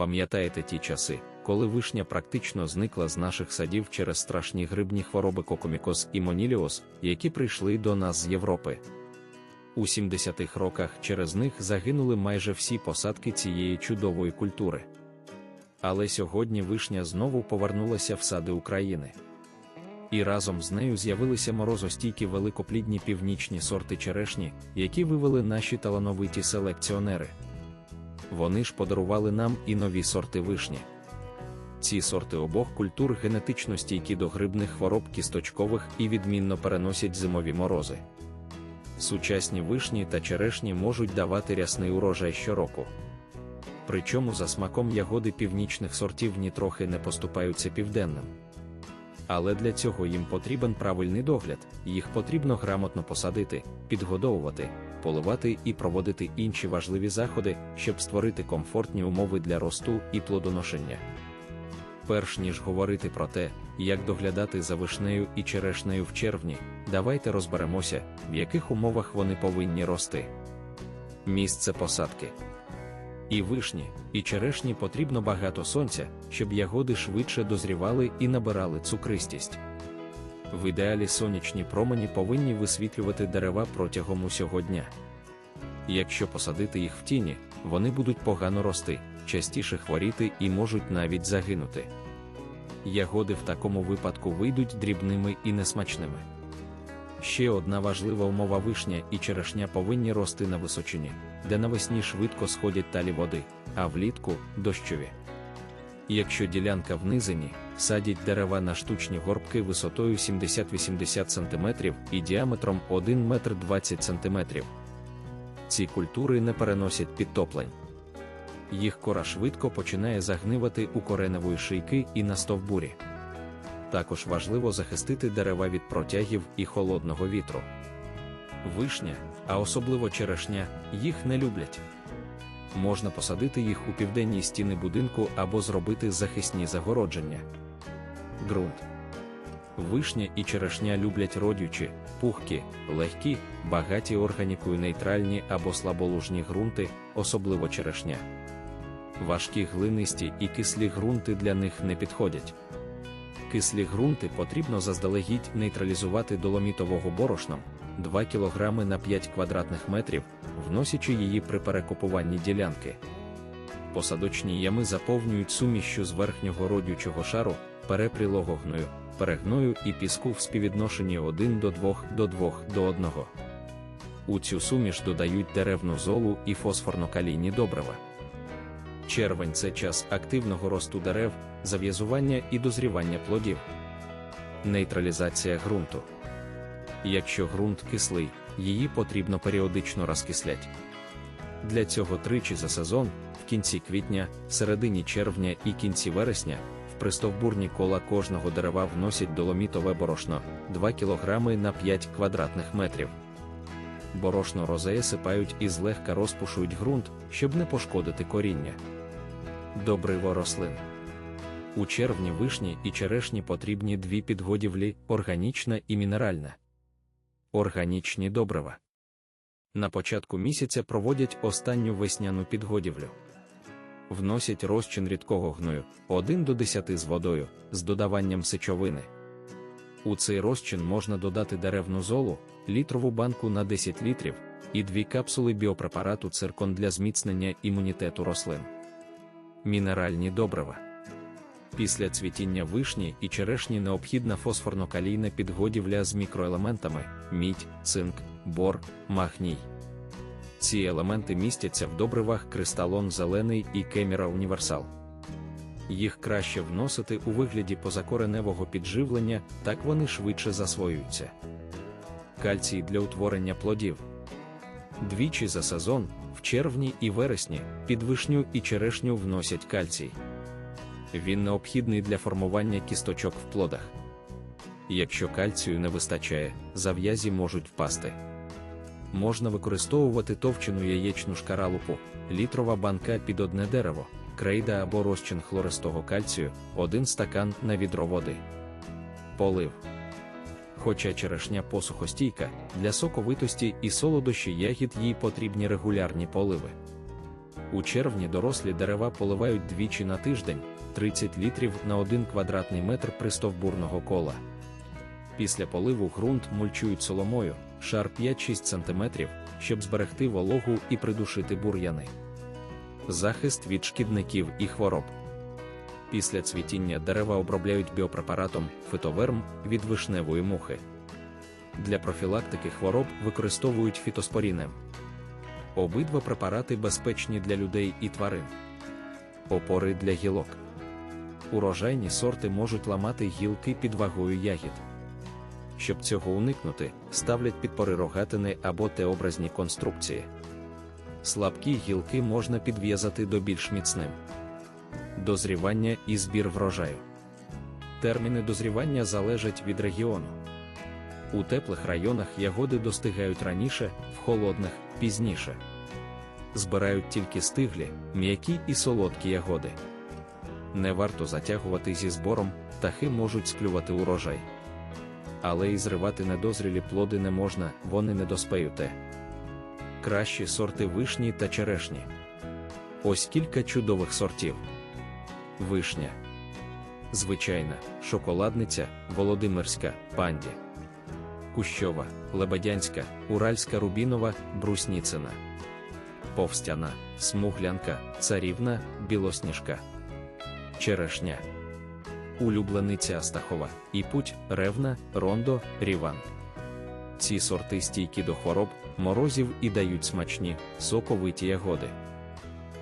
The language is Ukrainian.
Пам'ятаєте ті часи, коли вишня практично зникла з наших садів через страшні грибні хвороби кокомікоз і моніліоз, які прийшли до нас з Європи. У 70-х роках через них загинули майже всі посадки цієї чудової культури. Але сьогодні вишня знову повернулася в сади України. І разом з нею з'явилися морозостійкі великоплідні північні сорти черешні, які вивели наші талановиті селекціонери. Вони ж подарували нам і нові сорти вишні. Ці сорти обох культур генетично стійкі до грибних хвороб кісточкових і відмінно переносять зимові морози. Сучасні вишні та черешні можуть давати рясний урожай щороку. Причому за смаком ягоди північних сортів нітрохи не поступаються південним. Але для цього їм потрібен правильний догляд, їх потрібно грамотно посадити, підгодовувати, поливати і проводити інші важливі заходи, щоб створити комфортні умови для росту і плодоношення. Перш ніж говорити про те, як доглядати за вишнею і черешнею в червні, давайте розберемося, в яких умовах вони повинні рости. Місце посадки. І вишні, і черешні потрібно багато сонця, щоб ягоди швидше дозрівали і набирали цукристість. В ідеалі сонячні промені повинні висвітлювати дерева протягом усього дня. Якщо посадити їх в тіні, вони будуть погано рости, частіше хворіти і можуть навіть загинути. Ягоди в такому випадку вийдуть дрібними і несмачними. Ще одна важлива умова вишня і черешня повинні рости на височині, де навесні швидко сходять талі води, а влітку дощові. Якщо ділянка в низині, садять дерева на штучні горбки висотою 70-80 см і діаметром 1 метр 20 см. Ці культури не переносять підтоплень. Їх кора швидко починає загнивати у кореневої шийки і на стовбурі. Також важливо захистити дерева від протягів і холодного вітру. Вишня, а особливо черешня, їх не люблять. Можна посадити їх у південній стіни будинку або зробити захисні загородження. Ґрунт. Вишня і черешня люблять родючі, пухкі, легкі, багаті органікою нейтральні або слаболужні ґрунти, особливо черешня. Важкі глинисті і кислі ґрунти для них не підходять. Кислі ґрунти потрібно заздалегідь нейтралізувати доломітового борошном 2 кг на 5 квадратних метрів, вносячи її при перекопуванні ділянки. Посадочні ями заповнюють сумішю з верхнього родючого шару, перепрілого гною, перегною і піску в співвідношенні 1 до 2 до 2 до 1. У цю суміш додають деревну золу і фосфорно-калійні добрива. Червень це час активного росту дерев, зав'язування і дозрівання плодів. Нейтралізація ґрунту. Якщо ґрунт кислий, її потрібно періодично розкислять. Для цього тричі за сезон, в кінці квітня, середині червня і кінці вересня, пристовбурні кола кожного дерева вносять доломітове борошно 2 кг на 5 квадратних метрів. Борошно розеє сипають і злегка розпушують ґрунт, щоб не пошкодити коріння. Добриво рослин. У червні вишні і черешні потрібні дві підгодівлі органічна і мінеральна. Органічні добрива. На початку місяця проводять останню весняну підгодівлю. Вносять розчин рідкого гною 1 до 10 з водою з додаванням сечовини. У цей розчин можна додати деревну золу, літрову банку на 10 літрів і дві капсули біопрепарату циркон для зміцнення імунітету рослин. Мінеральні добрива. Після цвітіння вишні і черешні необхідна фосфорно-калійна підгодівля з мікроелементами мідь, цинк, бор, магній. Ці елементи містяться в добривах кристалон зелений і кеміра універсал. Їх краще вносити у вигляді позакореневого підживлення, так вони швидше засвоюються. Кальцій для утворення плодів. Двічі за сезон, в червні і вересні, під вишню і черешню вносять кальцій. Він необхідний для формування кісточок в плодах. Якщо кальцію не вистачає, зав'язі можуть впасти. Можна використовувати товчену яєчну шкаралупу, літрова банка під одне дерево, крейда або розчин хлористого кальцію, один стакан на відро води. Полив. Хоча черешня посухостійка, для соковитості і солодощі ягід їй потрібні регулярні поливи. У червні дорослі дерева поливають двічі на тиждень 30 літрів на 1 квадратний метр пристовбурного кола. Після поливу ґрунт мульчують соломою, шар 5-6 см, щоб зберегти вологу і придушити бур'яни. Захист від шкідників і хвороб. Після цвітіння дерева обробляють біопрепаратом фитоверм від вишневої мухи. Для профілактики хвороб використовують фітоспорінем. Обидва препарати безпечні для людей і тварин. Опори для гілок. Урожайні сорти можуть ламати гілки під вагою ягід. Щоб цього уникнути, ставлять підпори рогатини або теобразні конструкції. Слабкі гілки можна підв'язати до більш міцним. Дозрівання і збір врожаю. Терміни дозрівання залежать від регіону. У теплих районах ягоди достигають раніше, в холодних пізніше. Збирають тільки стиглі, м'які і солодкі ягоди. Не варто затягувати зі збором, птахи можуть склювати урожай. Але і зривати недозрілі плоди не можна, вони не доспеюте. Кращі сорти вишні та черешні. Ось кілька чудових сортів. Вишня. Звичайна, шоколадниця, Володимирська, панді. Кущова, Лебедянська, Уральська рубінова, Брусніцина. Повстяна, Смуглянка, Царівна, Білосніжка. Черешня. Улюблениця Астахова, Іпуть, Ревна, Рондо, Ріван. Ці сорти стійкі до хвороб, морозів і дають смачні, соковиті ягоди.